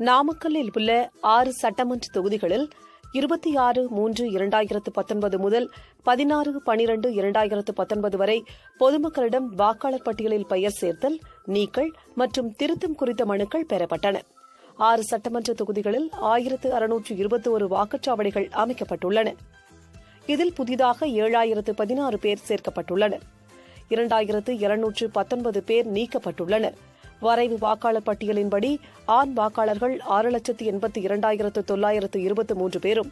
நாமக்கல்லில் உள்ள ஆறு சட்டமன்ற தொகுதிகளில் இருபத்தி ஆறு மூன்று இரண்டாயிரத்து பத்தொன்பது முதல் பதினாறு பனிரெண்டு இரண்டாயிரத்து பத்தொன்பது வரை பொதுமக்களிடம் வாக்காளர் பட்டியலில் பெயர் சேர்த்தல் நீக்கல் மற்றும் திருத்தம் குறித்த மனுக்கள் பெறப்பட்டன. ஆறு சட்டமன்ற தொகுதிகளில் ஆயிரத்து அறுநூற்று இருபத்தி ஒரு வாக்குச்சாவடிகள் அமைக்கப்பட்டுள்ளன. இதில் புதிதாக ஏழாயிரத்து பதினாறு பேர் சேர்க்கப்பட்டுள்ளனர். இரண்டாயிரத்து இருநூற்று பத்தொன்பது பேர் நீக்கப்பட்டுள்ளனா் வரைவு வாக்காளர் பட்டியலின்படி ஆண் வாக்காளர்கள் ஆறு லட்சத்து எண்பத்தி இரண்டாயிரத்து தொள்ளாயிரத்து இருபத்தி மூன்று பேரும்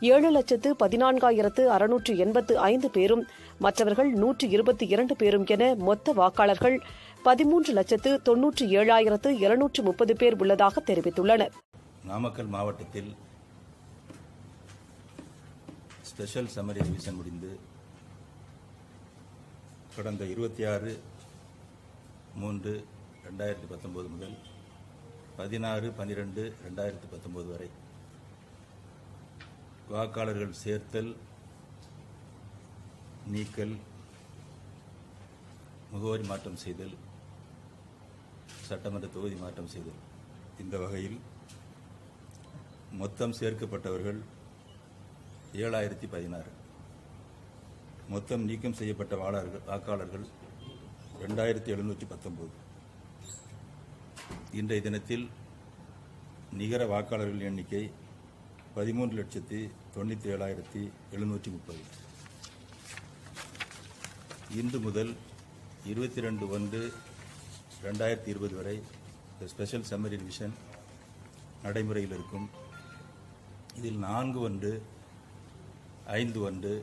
ஏழு லட்சத்து பதினான்காயிரத்து அறுநூற்று எண்பத்து ஐந்து பேரும் மற்றவர்கள் நூற்று இருபத்தி இரண்டு பேரும் என மொத்த வாக்காளர்கள் பதிமூன்று லட்சத்து தொன்னூற்று ஏழாயிரத்து இருநூற்று முப்பது பேர் உள்ளதாக தெரிவித்துள்ளனர். நாமக்கல் மாவட்டத்தில் ஸ்பெஷல் சம்மரி ரிவிஷன் முடிந்து கடந்த இருபத்தி ஆறு மூன்று ரெண்டாயிரத்தி பத்தொம்போது முதல் பதினாறு பன்னிரெண்டு ரெண்டாயிரத்தி பத்தொம்போது வரை. வாக்காளர்கள் சேர்த்தல் நீக்கல் முகவரி மாற்றம் செய்தல் சட்டமன்ற தொகுதி மாற்றம் செய்தல். இந்த வகையில் மொத்தம் சேர்க்கப்பட்டவர்கள் ஏழாயிரத்தி பதினாறு. மொத்தம் நீக்கம் செய்யப்பட்ட வாளர்கள் வாக்காளர்கள் ரெண்டாயிரத்தி எழுநூற்றி பத்தொம்போது. இன்றைய தினத்தில் நிகர வாக்காளர்கள் எண்ணிக்கை பதிமூன்று லட்சத்தி தொண்ணூற்றி ஏழாயிரத்தி எழுநூற்றி முப்பது. இன்று முதல் இருபத்தி ரெண்டு ஒன்று ரெண்டாயிரத்தி இருபது வரை இந்த ஸ்பெஷல் சம்மரி ரிவிஷன் நடைமுறையில் இருக்கும். இதில் நான்கு ஒன்று ஐந்து ஒன்று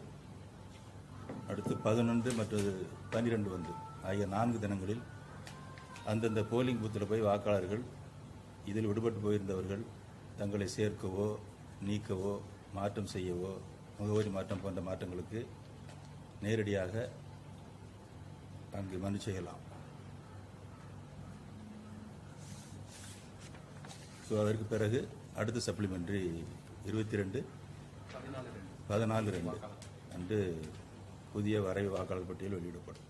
அடுத்து பதினொன்று மற்றும் பன்னிரெண்டு ஒன்று ஆகிய நான்கு தினங்களில் அந்தந்த போலிங் பூத்தில் போய் வாக்காளர்கள் இதில் விடுபட்டு போயிருந்தவர்கள் தங்களை சேர்க்கவோ நீக்கவோ மாற்றம் செய்யவோ முகவரி மாற்றம் போன்ற மாற்றங்களுக்கு நேரடியாக அங்கு மனு செய்யலாம். ஸோ அதற்கு பிறகு அடுத்த சப்ளிமெண்ட்ரி இருபத்தி ரெண்டு. பதினாலு ரெண்டு அன்று புதிய வரைவு வாக்காளர் பட்டியல் வெளியிடப்படும்.